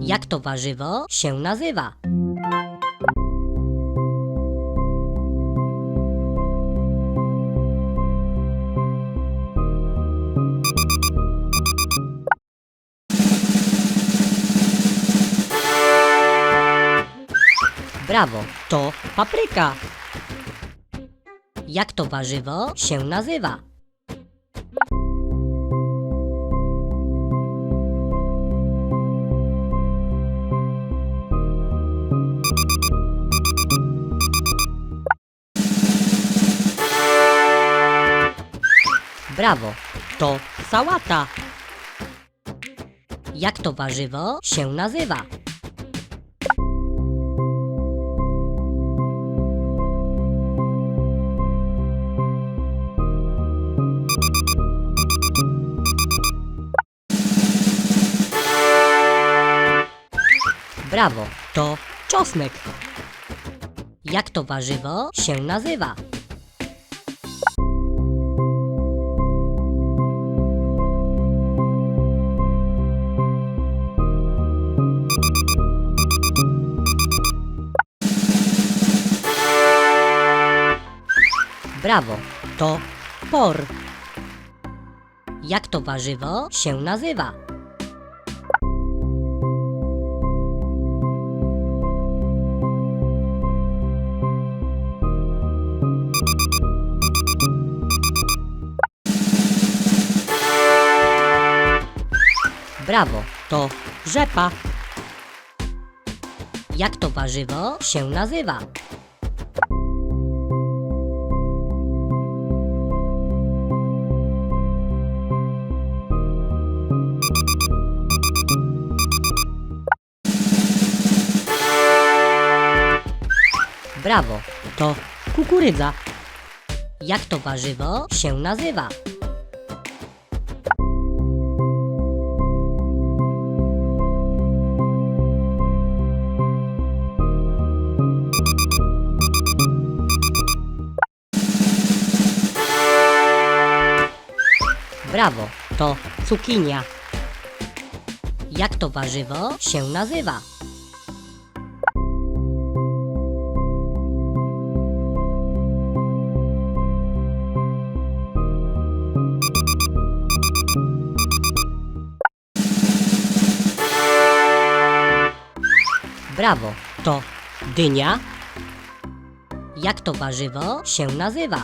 Jak to warzywo się nazywa? Brawo, to papryka. Jak to warzywo się nazywa? Brawo, to sałata. Jak to warzywo się nazywa? Brawo, to czosnek. Jak to warzywo się nazywa? Brawo, to por. Jak to warzywo się nazywa? Brawo, to rzepa. Jak to warzywo się nazywa? Brawo, to kukurydza. Jak to warzywo się nazywa? Brawo, to cukinia. Jak to warzywo się nazywa? Brawo, to dynia. Jak to warzywo się nazywa?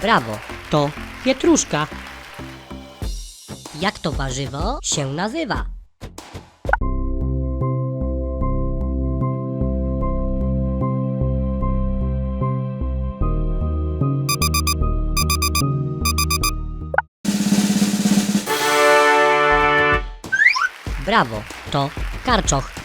Brawo, to pietruszka. Jak to warzywo się nazywa? Brawo, to karczoch.